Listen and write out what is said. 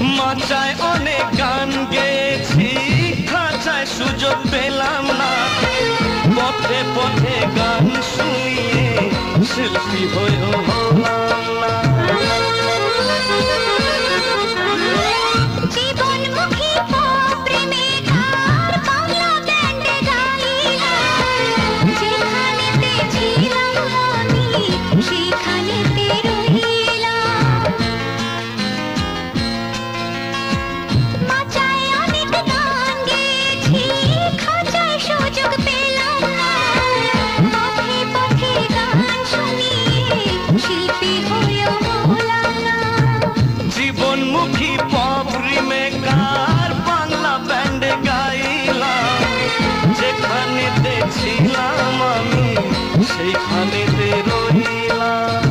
চর্চায় অনেক গান গেছি খাঁচায় সুযোগ পেলাম না। পথে পথে গান শুনিয়ে শিল্পী হয়েও জীবনমুখী পপ রিমেকার বাংলা ব্যান্ডে গাইলাম। যেখানেতে ছিলাম আমি সেইখানেতে রইলাম।